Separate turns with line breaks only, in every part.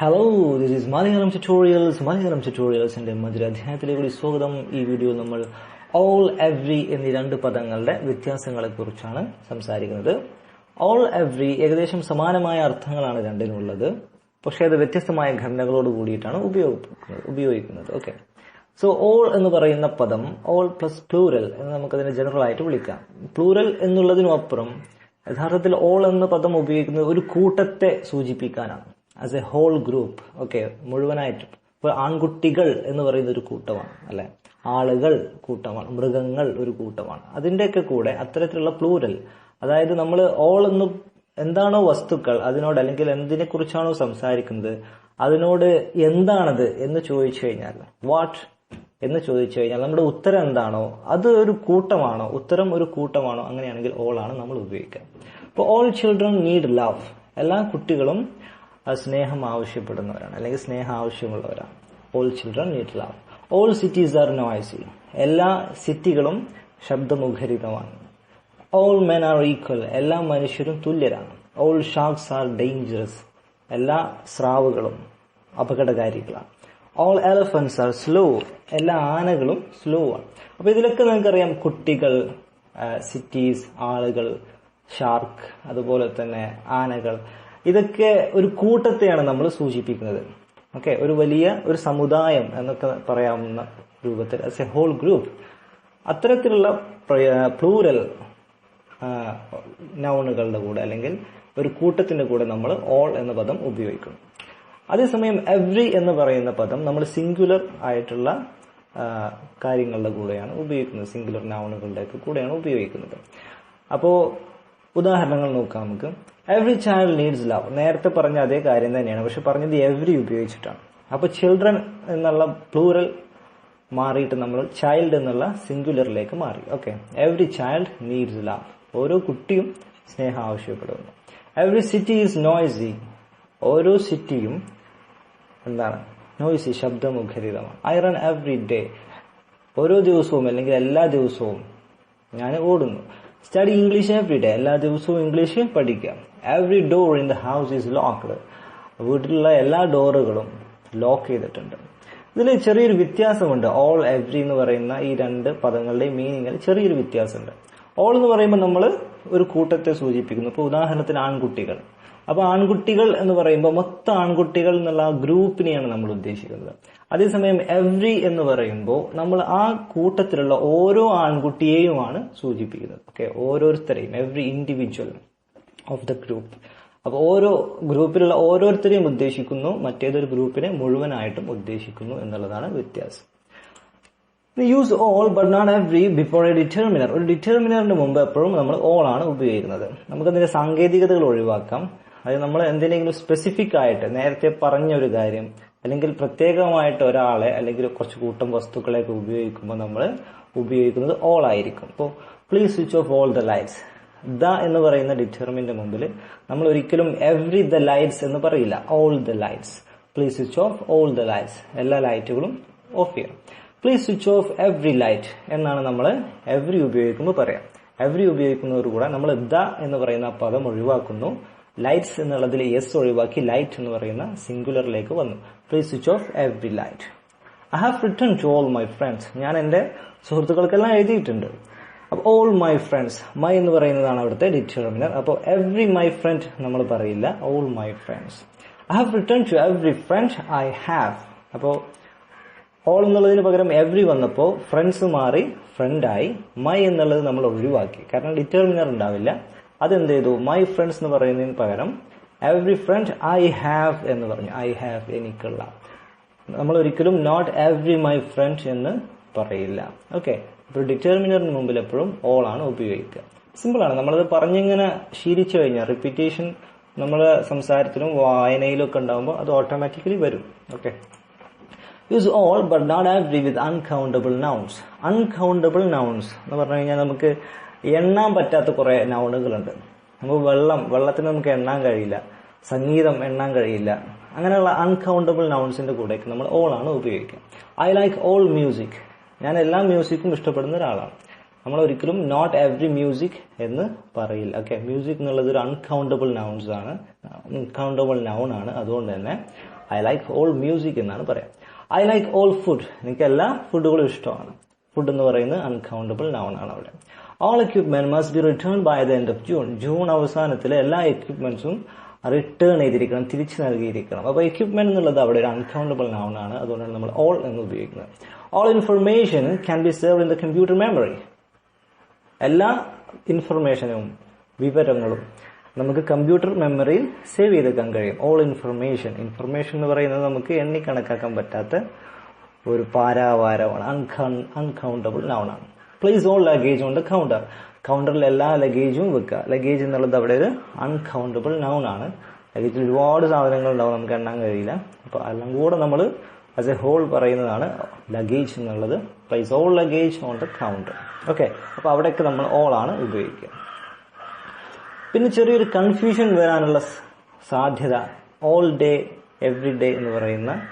Hello this is Malayalam tutorials Malayalam ട്യൂട്ടോറിയൽസിന്റെ മറ്റൊരു അധ്യായത്തിലേക്ക് സ്വാഗതം. ഈ വീഡിയോയിൽ നമ്മൾ ഓൾ എവ്രി എന്നീ രണ്ട് പദങ്ങളുടെ വ്യത്യാസങ്ങളെ കുറിച്ചാണ് സംസാരിക്കുന്നത്. ഓൾ എവ്രി ഏകദേശം സമാനമായ അർത്ഥങ്ങളാണ് രണ്ടിനുള്ളത്. പക്ഷേ അത് വ്യത്യസ്തമായ ഘടനകളോട് കൂടിയിട്ടാണ് ഉപയോഗിക്കുന്നത് ഉപയോഗിക്കുന്നത്. ഓക്കെ സോ ഓൾ എന്ന് പറയുന്ന പദം ഓൾ പ്ലസ് പ്ലൂരൽ എന്ന് നമുക്കതിനെ ജനറൽ ആയിട്ട് വിളിക്കാം. പ്ലൂരൽ എന്നുള്ളതിനു അപ്പുറം യഥാർത്ഥത്തിൽ ഓൾ എന്ന പദം ഉപയോഗിക്കുന്നത് ഒരു കൂട്ടത്തെ സൂചിപ്പിക്കാനാണ്. As a whole group okay മുഴുവനായിട്ടും. ഇപ്പൊ ആൺകുട്ടികൾ എന്ന് പറയുന്ന ഒരു കൂട്ടമാണ് അല്ലെ? ആളുകൾ കൂട്ടമാണ് മൃഗങ്ങൾ ഒരു കൂട്ടമാണ്. അതിന്റെയൊക്കെ കൂടെ അത്തരത്തിലുള്ള പ്ലൂരൽ അതായത് നമ്മൾ ഓൾ എന്ന് എന്താണോ വസ്തുക്കൾ അതിനോട് അല്ലെങ്കിൽ എന്തിനെ കുറിച്ചാണോ സംസാരിക്കുന്നത് അതിനോട് എന്താണത് എന്ന് ചോദിച്ചു കഴിഞ്ഞാൽ വാട്ട് എന്ന് ചോദിച്ചു കഴിഞ്ഞാൽ നമ്മുടെ ഉത്തരം എന്താണോ അത് ഒരു കൂട്ടമാണോ ഉത്തരം ഒരു കൂട്ടമാണോ അങ്ങനെയാണെങ്കിൽ ഓൾ ആണ് നമ്മൾ ഉപയോഗിക്കുക. അപ്പോൾ ഓൾ ചിൽഡ്രൻ നീഡ് ലവ് എല്ലാ കുട്ടികളും സ്നേഹം ആവശ്യപ്പെടുന്നവരാണ്. അല്ലെങ്കിൽ സ്നേഹം ആവശ്യമുള്ളവരാണ്. All children need love all cities are noisy എല്ലാ സിറ്റികളും ശബ്ദമുഖരിതമാണ്. ഓൾ മെൻ ആർ ഈക്വൽ എല്ലാ മനുഷ്യരും തുല്യരാണ്. ഓൾ ഷാർക്സ് ആർ ഡേഞ്ചറസ് എല്ലാ സ്രാവുകളും അപകടകാരികളാണ്. ഓൾ എലഫൻസ് ആർ സ്ലോ എല്ലാ ആനകളും സ്ലോ ആണ്. അപ്പൊ ഇതിലൊക്കെ നിങ്ങൾക്കറിയാം കുട്ടികൾ സിറ്റീസ് ആളുകൾ ഷാർക്ക് അതുപോലെ തന്നെ ആനകൾ. ഇതൊക്കെ ഒരു കൂട്ടത്തെയാണ് നമ്മൾ സൂചിപ്പിക്കുന്നത്. ഓക്കെ ഒരു വലിയ ഒരു സമുദായം എന്നൊക്കെ പറയാവുന്ന രൂപത്തിൽ ആസ് എ ഹോൾ ഗ്രൂപ്പ് അത്തരത്തിലുള്ള പ്ലൂരൽ നൗണുകളുടെ കൂടെ അല്ലെങ്കിൽ ഒരു കൂട്ടത്തിന്റെ കൂടെ നമ്മൾ ഓൾ എന്ന പദം ഉപയോഗിക്കുന്നു അതേസമയം എവ്രി എന്ന് പറയുന്ന പദം നമ്മൾ സിംഗുലർ ആയിട്ടുള്ള കാര്യങ്ങളുടെ കൂടെയാണ് ഉപയോഗിക്കുന്നത്. സിംഗുലർ നൗണുകളുടെ ഒക്കെ കൂടെയാണ് ഉപയോഗിക്കുന്നത്. അപ്പോൾ ഉദാഹരണങ്ങൾ നോക്കാം നമുക്ക്. എവറി ചൈൽഡ് നീഡ്സ് ലവ് നേരത്തെ പറഞ്ഞ അതേ കാര്യം തന്നെയാണ്. പക്ഷെ പറഞ്ഞത് എവറി ഉപയോഗിച്ചിട്ടാണ്. അപ്പൊ ചിൽഡ്രൻ എന്നുള്ള പ്ലൂറൽ മാറിയിട്ട് നമ്മൾ ചൈൽഡ് എന്നുള്ള സിംഗുലറിലേക്ക് മാറി. Okay every child needs love ഓരോ കുട്ടിയും സ്നേഹം ആവശ്യപ്പെടുന്നു. എവറി സിറ്റി ഈസ് നോയ്സി ഓരോ സിറ്റിയും എന്താണ്? നോയ്സി ശബ്ദമുഖരിതമാണ്. ഐ റൺ എവറി ഡേ ഓരോ ദിവസവും അല്ലെങ്കിൽ എല്ലാ ദിവസവും ഞാൻ ഓടുന്നു. സ്റ്റഡി ഇംഗ്ലീഷ് എവറി ഡേ എല്ലാ ദിവസവും ഇംഗ്ലീഷ് പഠിക്കാം. Every door in the house is locked വീട്ടിലുള്ള എല്ലാ ഡോറുകളും ലോക്ക് ചെയ്തിട്ടുണ്ട്. ഇതിൽ ചെറിയൊരു വ്യത്യാസമുണ്ട്. ഓൾ എവറി എന്ന് പറയുന്ന ഈ രണ്ട് പദങ്ങളുടെയും മീനിങ്ങിൽ ചെറിയൊരു വ്യത്യാസമുണ്ട്. ഓൾ എന്ന് പറയുമ്പോൾ നമ്മൾ ഒരു കൂട്ടത്തെ സൂചിപ്പിക്കുന്നു. ഇപ്പോൾ ഉദാഹരണത്തിന് ആൺകുട്ടികൾ. അപ്പൊ ആൺകുട്ടികൾ എന്ന് പറയുമ്പോൾ മൊത്തം ആൺകുട്ടികൾ എന്നുള്ള ആ ഗ്രൂപ്പിനെയാണ് നമ്മൾ ഉദ്ദേശിക്കുന്നത്. അതേസമയം എവ്രി എന്ന് പറയുമ്പോൾ നമ്മൾ ആ കൂട്ടത്തിലുള്ള ഓരോ ആൺകുട്ടിയെയുമാണ് സൂചിപ്പിക്കുന്നത്. ഓക്കെ ഓരോരുത്തരെയും every individual of the group അപ്പോൾ ഓരോ ഗ്രൂപ്പിലുള്ള ഓരോരുത്തരെയും ഉദ്ദേശിക്കുന്നു മറ്റേതൊരു ഗ്രൂപ്പിനെ മുഴുവനായിട്ടും ഉദ്ദേശിക്കുന്നു എന്നുള്ളതാണ് വ്യത്യാസം. Use all but not every before a determiner ഒരു ഡിറ്റർമിനറിന് മുമ്പ് എപ്പോഴും നമ്മൾ ഓൾ ആണ് ഉപയോഗിക്കുന്നത്. നമുക്കതിന്റെ സാങ്കേതികതകൾ ഒഴിവാക്കാം. അത് നമ്മൾ എന്തിനെങ്കിലും സ്പെസിഫിക് ആയിട്ട് നേരത്തെ പറഞ്ഞ ഒരു കാര്യം അല്ലെങ്കിൽ പ്രത്യേകമായിട്ട് ഒരാളെ അല്ലെങ്കിൽ കുറച്ച് കൂട്ടം വസ്തുക്കളെയൊക്കെ ഉപയോഗിക്കുമ്പോൾ നമ്മൾ ഉപയോഗിക്കുന്നത് ഓൾ ആയിരിക്കും. ഇപ്പോൾ please switch off all the lights the എന്ന് പറയുന്ന ഡിറ്റർമിന്റെ മുമ്പിൽ നമ്മൾ ഒരിക്കലും എവ്രി ദ ലൈറ്റ്സ് എന്ന് പറയില്ല. All the lights please switch off all the lights എല്ലാ ലൈറ്റുകളും ഓഫ് ചെയ്യണം. Please switch off every light എന്നാണ് നമ്മൾ എവ്രി ഉപയോഗിക്കുമ്പോൾ പറയാം. എവ്രി ഉപയോഗിക്കുന്നതോടുകൂടെ നമ്മൾ ദ എന്ന് പറയുന്ന പദം ഒഴിവാക്കുന്നു. ലൈറ്റ്സ് എന്നുള്ളതിൽ എസ് ഒഴിവാക്കി ലൈറ്റ് എന്ന് പറയുന്ന സിംഗുലറിലേക്ക് വന്നു. Please switch off every light I have return to all my friends ഞാൻ എന്റെ സുഹൃത്തുക്കൾക്കെല്ലാം എഴുതിയിട്ടുണ്ട്. അപ്പോൾ ഓൾ മൈ ഫ്രണ്ട്സ് മൈ എന്ന് പറയുന്നതാണ് അവിടുത്തെ ഡിറ്റർമിനർ അപ്പോൾ എവ്രി മൈ ഫ്രണ്ട് നമ്മൾ പറയില്ല. All my friends I have return to every friend I have അപ്പോൾ ഓൾ എന്നുള്ളതിന് പകരം എവ്രി വന്നപ്പോൾ ഫ്രണ്ട്സ് മാറി ഫ്രണ്ടായി മൈ എന്നുള്ളത് നമ്മൾ ഒഴിവാക്കി. കാരണം ഡിറ്റർമിനർ ഉണ്ടാവില്ല. അതെന്ത് ചെയ്തു മൈ ഫ്രണ്ട്സ് എന്ന് പറയുന്നതിന് പകരം എവ്രി ഫ്രണ്ട് ഐ ഹാവ് എന്ന് പറഞ്ഞു. ഐ ഹാവ് എനിക്കുള്ള. നമ്മൾ ഒരിക്കലും നോട്ട് എവ്രി മൈ ഫ്രണ്ട് എന്ന് പറയില്ല. ഓക്കെ അപ്പോൾ ഡിറ്റർമിനറിന് മുമ്പിൽ എപ്പോഴും ഓൾ ആണ് ഉപയോഗിക്കുക. സിമ്പിളാണ് നമ്മളത് പറഞ്ഞിങ്ങനെ ശീലിച്ചു കഴിഞ്ഞാൽ റിപ്പീറ്റേഷൻ നമ്മുടെ സംസാരത്തിലും വായനയിലും ഒക്കെ ഉണ്ടാകുമ്പോൾ അത് ഓട്ടോമാറ്റിക്കലി വരും. Okay use all but not every with uncountable nouns uncountable nouns എന്ന് പറഞ്ഞു കഴിഞ്ഞാൽ നമുക്ക് എണ്ണാൻ പറ്റാത്ത കുറെ നൗണുകളുണ്ട് നമുക്ക് വെള്ളം വെള്ളത്തിന് നമുക്ക് എണ്ണാൻ കഴിയില്ല. സംഗീതം എണ്ണാൻ കഴിയില്ല. അങ്ങനെയുള്ള അൺകൗണ്ടബിൾ നൗൺസിന്റെ കൂടെയൊക്കെ നമ്മൾ ഓൾ ആണ് ഉപയോഗിക്കുക. ഐ ലൈക്ക് ഓൾ മ്യൂസിക് ഞാൻ എല്ലാ മ്യൂസിക്കും ഇഷ്ടപ്പെടുന്ന ഒരാളാണ്. നമ്മൾ ഒരിക്കലും നോട്ട് എവ്രി മ്യൂസിക് എന്ന് പറയില്ല. ഓക്കെ മ്യൂസിക് എന്നുള്ളത് ഒരു അൺകൗണ്ടബിൾ നൗൺസ് ആണ്. അൺകൗണ്ടബിൾ നൗൺ ആണ്. അതുകൊണ്ട് തന്നെ ഐ ലൈക്ക് ഓൾ മ്യൂസിക് എന്നാണ് പറയാം. ഐ ലൈക്ക് ഓൾ ഫുഡ് എനിക്ക് എല്ലാ ഫുഡുകളും ഇഷ്ടമാണ്. ഫുഡ് എന്ന് പറയുന്നത് അൺകൗണ്ടബിൾ നൗൺ ആണ് അവിടെ. All equipment must be return by the end of June June അവസാനത്തിലെ എല്ലാ എക്യുപ്മെന്റ്സും റിട്ടേൺ ചെയ്തിരിക്കണം തിരിച്ചു നൽകിയിരിക്കണം. അപ്പോൾ എക്യുപ്മെന്റ് എന്നുള്ളത് അവിടെ ഒരു അൺകൗണ്ടബിൾ നൗൺ ആണ്. അതുകൊണ്ടാണ് നമ്മൾ ഓൾ എന്ന് ഉപയോഗിക്കുന്നത്. All information can be save in the computer memory എല്ലാ ഇൻഫർമേഷനും വിവരങ്ങളും നമുക്ക് കമ്പ്യൂട്ടർ മെമ്മറിയിൽ സേവ് ചെയ്തെടുക്കാൻ കഴിയും. ഓൾ ഇൻഫർമേഷൻ ഇൻഫർമേഷൻ എന്ന് പറയുന്നത് നമുക്ക് എണ്ണി കണക്കാക്കാൻ പറ്റാത്ത ഒരു പാരാവാരമാണ്. അൺകൗണ്ടബിൾ നൗൺ ആണ്. Place all luggage the counter കൗണ്ടറിൽ എല്ലാ ലഗേജും വെക്കുക. ലഗേജ് എന്നുള്ളത് അവിടെ ഒരു അൺകൗണ്ടബിൾ നൗൺ ആണ്. ലഗേജിൽ ഒരുപാട് സാധനങ്ങൾ ഉണ്ടാവും നമുക്ക് എണ്ണാൻ കഴിയില്ല. അപ്പോൾ എല്ലാം കൂടെ നമ്മൾ ആസ് എ ഹോൾ പറയുന്നതാണ് ലഗേജ് എന്നുള്ളത്. Place all luggage on the counter okay അപ്പോൾ അവിടെയൊക്കെ നമ്മൾ ഓൾ ആണ് ഉപയോഗിക്കുക. പിന്നെ ചെറിയൊരു കൺഫ്യൂഷൻ വരാനുള്ള സാധ്യത ഓൾ ഡേ എവറി ഡേ എന്ന് പറയുന്ന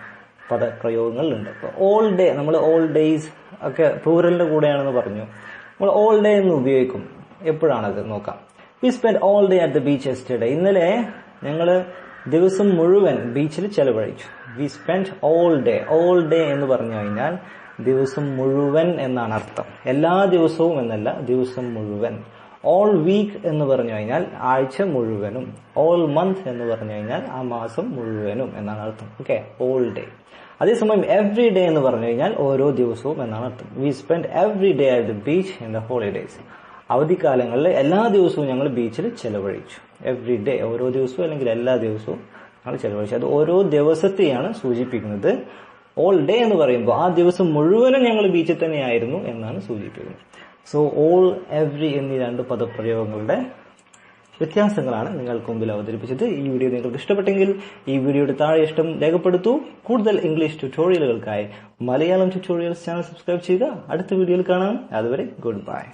പദപ്രയോഗങ്ങളുണ്ട്. അപ്പോൾ ഓൾ ഡേ നമ്മൾ ഓൾ ഡേയ്സ് ഒക്കെ പൂരലിന്റെ കൂടെയാണെന്ന് പറഞ്ഞു. നമ്മൾ ഓൾ ഡേ എന്ന് ഉപയോഗിക്കും. എപ്പോഴാണത് നോക്കാം. We spend all day at the beach yesterday ഇന്നലെ ഞങ്ങൾ ദിവസം മുഴുവൻ ബീച്ചിൽ ചെലവഴിച്ചു. We spend all day all day എന്ന് പറഞ്ഞു കഴിഞ്ഞാൽ ദിവസം മുഴുവൻ എന്നാണ് അർത്ഥം. എല്ലാ ദിവസവും എന്നല്ല ദിവസം മുഴുവൻ. ഓൾ വീക്ക് എന്ന് പറഞ്ഞു കഴിഞ്ഞാൽ ആഴ്ച മുഴുവനും. ഓൾ മന്ത് എന്ന് പറഞ്ഞു കഴിഞ്ഞാൽ ആ മാസം മുഴുവനും എന്നാണ് അർത്ഥം. ഓക്കെ ഓൾ ഡേ അതേസമയം എവറി ഡേ എന്ന് പറഞ്ഞു കഴിഞ്ഞാൽ ഓരോ ദിവസവും എന്നാണ് അർത്ഥം. We spend every day at the beach in the holidays അവധിക്കാലങ്ങളിൽ എല്ലാ ദിവസവും ഞങ്ങൾ ബീച്ചിൽ ചെലവഴിച്ചു. എവറി ഡേ ഓരോ ദിവസവും അല്ലെങ്കിൽ എല്ലാ ദിവസവും ഞങ്ങൾ ചെലവഴിച്ചു. അത് ഓരോ ദിവസത്തെയാണ് സൂചിപ്പിക്കുന്നത്. ഓൾ ഡേ എന്ന് പറയുമ്പോൾ ആ ദിവസം മുഴുവനും ഞങ്ങൾ ബീച്ചിൽ തന്നെയായിരുന്നു എന്നാണ് സൂചിപ്പിക്കുന്നത്. സോ ഓൾ എവറി എന്നീ രണ്ട് പദപ്രയോഗങ്ങളുടെ വ്യത്യാസങ്ങളാണ് നിങ്ങൾക്ക് മുമ്പിൽ അവതരിപ്പിച്ചത്. ഈ വീഡിയോ നിങ്ങൾക്ക് ഇഷ്ടപ്പെട്ടെങ്കിൽ ഈ വീഡിയോയുടെ താഴെ ഇഷ്ടം രേഖപ്പെടുത്തൂ. കൂടുതൽ ഇംഗ്ലീഷ് ട്യൂട്ടോറിയലുകൾക്കായി മലയാളം ട്യൂട്ടോറിയൽസ് ചാനൽ സബ്സ്ക്രൈബ് ചെയ്യുക. അടുത്ത വീഡിയോയിൽ കാണാം. അതുവരെ ഗുഡ് ബൈ